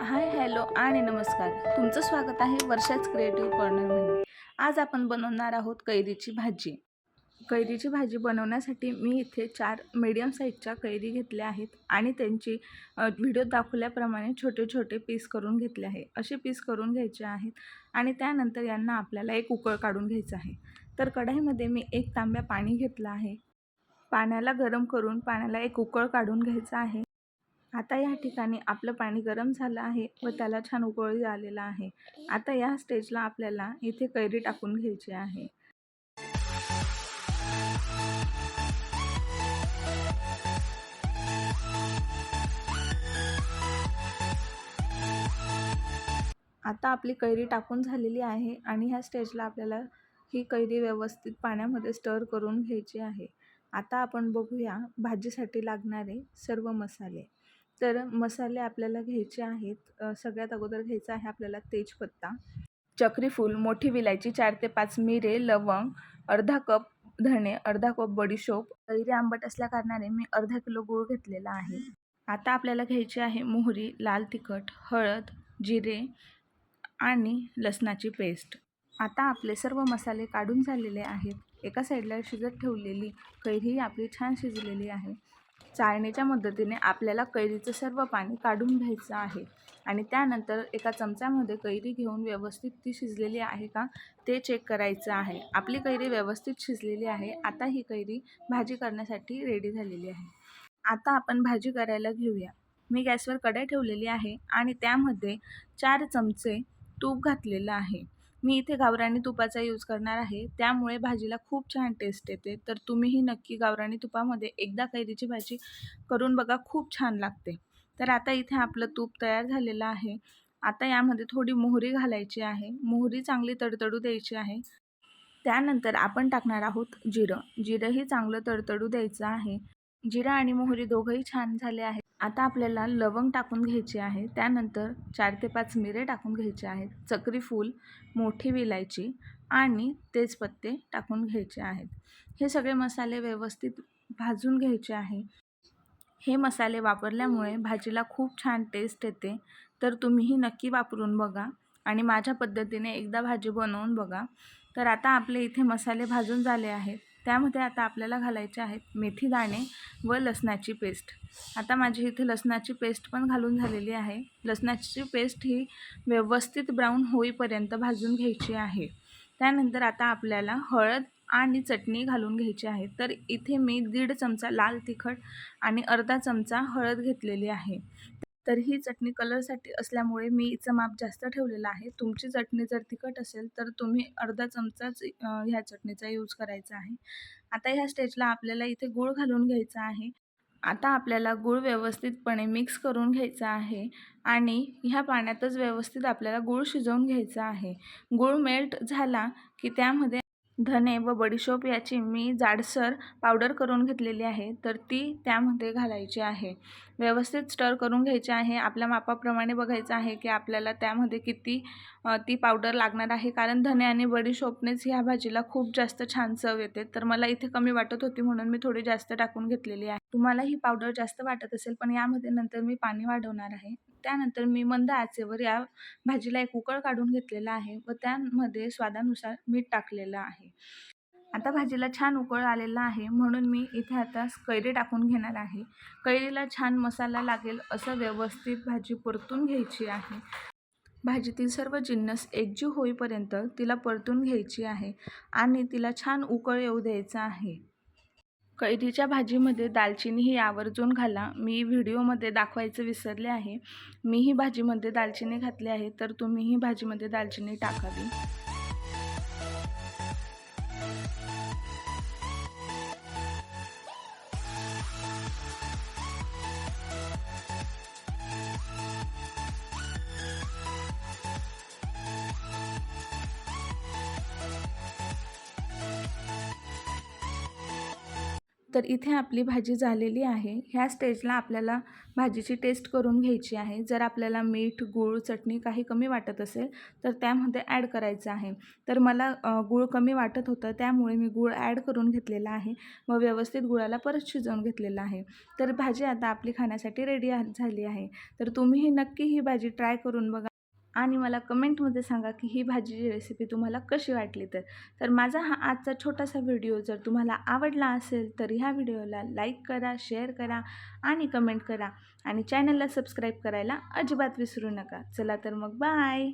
Hi hello आणि नमस्कार. तुमचं स्वागत आहे वर्षाच क्रिएटिव्ह कॉर्नरमध्ये आज आपण बनवणार आहोत कैरीची भाजी. कैरीची भाजी बनवण्यासाठी मी इथे चार मीडियम साईजच्या कैरी घेतल्या आहेत आणि त्यांची व्हिडिओ दाखवल्याप्रमाणे छोटे छोटे पीस करून घेतले आहे. असे पीस करून घ्यायचे आहेत आणि त्यानंतर यांना आपल्याला एक उकळ काढून घ्यायचं आहे. तर कढाईमध्ये मी एक तांब्या पाणी घेतलं आहे. पाण्याला गरम करून पाण्याला एक उकळ काढून घ्यायचं आहे. आता या ठिकाणी आपलं पाणी गरम झालं आहे व त्याला छान उकळी आलेला आहे. आता या स्टेजला आपल्याला इथे कैरी टाकून घ्यायची आहे. आता आपली कैरी टाकून झालेली आहे आणि ह्या स्टेजला आपल्याला ही कैरी व्यवस्थित पाण्यामध्ये स्टर करून घ्यायची आहे. आता आपण बघूया भाजीसाठी लागणारे सर्व मसाले. तर मसाले आपल्याला घ्यायचे आहेत. सगळ्यात अगोदर घ्यायचं आहे आपल्याला तेजपत्ता. चक्रीफूल मोठी विलायची चार ते पाच मिरे लवंग अर्धा कप धणे अर्धा कप बडीशोप कैरी आंबट असल्या कारणाने मी अर्धा किलो गूळ घेतलेला आहे. आता आपल्याला घ्यायची आहे मोहरी लाल तिखट हळद जिरे आणि लसणाची पेस्ट. आता आपले सर्व मसाले काढून झालेले आहेत. एका साईडला शिजत ठेवलेली कैरी आपली छान शिजलेली आहे. चाळणीच्या मदतीने आपल्याला कैरीचं सर्व पाणी काढून घ्यायचं आहे. आणि त्यानंतर एका चमच्यामध्ये कैरी घेऊन व्यवस्थित ती शिजलेली आहे का ते चेक करायचं आहे. आपली कैरी व्यवस्थित शिजलेली आहे. आता ही कैरी भाजी करण्यासाठी रेडी झालेली आहे. आता आपण भाजी करायला घेऊया. मी गॅसवर कढई ठेवलेली आहे आणि त्यामध्ये चार चमचे तूप घातलेलं आहे. मी इथे गावरानी तुपाचा यूज करणार आहे. त्यामुळे भाजीला खूप छान टेस्ट येते. तर तुम्हीही नक्की गावरानी तुपामध्ये एकदा कैरीची भाजी करून बघा खूप छान लागते. तर आता इथे आपलं तूप तयार झालेलं आहे. आता यामध्ये थोडी मोहरी घालायची आहे. मोहरी चांगली तडतडू द्यायची आहे. त्यानंतर आपण टाकणार आहोत जिरं. जिरंही चांगलं तडतडू द्यायचं आहे. जिरा आणि मोहरी दोघंही छान झाले आहेत. आता आपल्याला लवंग टाकून घ्यायचे आहे. त्यानंतर चार ते पाच मिरे टाकून घ्यायचे आहेत. चक्री फूल मोठी विलायची आणि तेजपत्ते टाकून घ्यायचे आहेत. हे सगळे मसाले व्यवस्थित भाजून घ्यायचे आहे. हे मसाले वापरल्यामुळे भाजीला खूप छान टेस्ट येते. तर तुम्हीही नक्की वापरून बघा आणि माझ्या पद्धतीने एकदा भाजी बनवून बघा. तर आता आपले इथे मसाले भाजून झाले आहेत. त्यामध्ये आता आपल्याला घालायचे आहेत मेथी दाणे व लसणाची पेस्ट. आता माझी इथे लसणाची पेस्ट पण घालून झालेली आहे. लसणाची पेस्ट ही व्यवस्थित ब्राऊन होईपर्यंत भाजून घ्यायची आहे. त्यानंतर आता आपल्याला हळद आणि चटणी घालून घ्यायची आहे. तर इथे मी दीड चमचा लाल तिखट आणि अर्धा चमचा हळद घेतलेली आहे. तर ही चटणी कलरसाठी असल्यामुळे मी हिचं माप जास्त ठेवलेलं आहे. तुमची चटणी जर तिखट असेल तर तुम्ही अर्धा चमचाच ह्या चटणीचा यूज करायचा आहे. आता ह्या स्टेजला आपल्याला इथे गूळ घालून घ्यायचा आहे. आता आपल्याला गूळ व्यवस्थितपणे मिक्स करून घ्यायचा आहे आणि ह्या पाण्यातच व्यवस्थित आपल्याला गूळ शिजवून घ्यायचा आहे. गूळ मेल्ट झाला की त्यामध्ये धने व बडीशोप याची मी जाडसर पावडर करून घेतलेली आहे तर ती त्यामध्ये घालायची आहे. व्यवस्थित स्टर करून घ्यायची आहे. आपल्या मापाप्रमाणे बघायचं आहे की आपल्याला त्यामध्ये किती ती पावडर लागणार आहे. कारण धने आणि बडीशोपनेच ह्या भाजीला खूप जास्त छान चव येते. तर मला इथे कमी वाटत होती म्हणून मी थोडी जास्त टाकून घेतलेली आहे. तुम्हाला ही पावडर जास्त वाटत असेल पण यामध्ये नंतर मी पाणी वाढवणार आहे. त्यानंतर मी मंद आचेवर या भाजीला एक उकळ काढून घेतलेला आहे व त्यामध्ये स्वादानुसार मीठ टाकलेलं आहे. आता भाजीला छान उकळ आलेला आहे म्हणून मी इथे आता कैरी टाकून घेणार आहे. कैरीला छान मसाला लागेल असं व्यवस्थित भाजी परतून घ्यायची आहे. भाजीतील सर्व जिन्नस एकजीव होईपर्यंत तिला परतून घ्यायची आहे आणि तिला छान उकळ येऊ द्यायचा आहे. कैरीच्या भाजीमध्ये दालचिनी ही आवर्जून घाला. मी व्हिडिओमध्ये दाखवायचं विसरले आहे. मीही भाजीमध्ये दालचिनी घातली आहे तर तुम्हीही भाजीमध्ये दालचिनी टाकावी. तर इथे आपली भाजी झालेली आहे. ह्या स्टेजला आपल्याला भाजीची टेस्ट करून घ्यायची आहे. जर आपल्याला मीठ गूळ चटणी काही कमी वाटत असेल तर त्यामध्ये ॲड करायचं आहे. तर मला गूळ कमी वाटत होतं त्यामुळे मी गूळ ॲड करून घेतलेला आहे. व व्यवस्थित गुळाला परत शिजवून घेतलेलं आहे. तर भाजी आता आपली खाण्यासाठी रेडी झाली आहे. तर तुम्हीही नक्की ही भाजी ट्राय करून बघा. आणि मला कमेंटमध्ये सांगा की ही भाजीची रेसिपी तुम्हाला कशी वाटली तर. तर माझा हा आजचा छोटासा व्हिडिओ जर तुम्हाला आवडला असेल तर ह्या व्हिडिओला लाईक करा शेअर करा आणि कमेंट करा. आणि चॅनलला सबस्क्राईब करायला अजिबात विसरू नका. चला तर मग बाय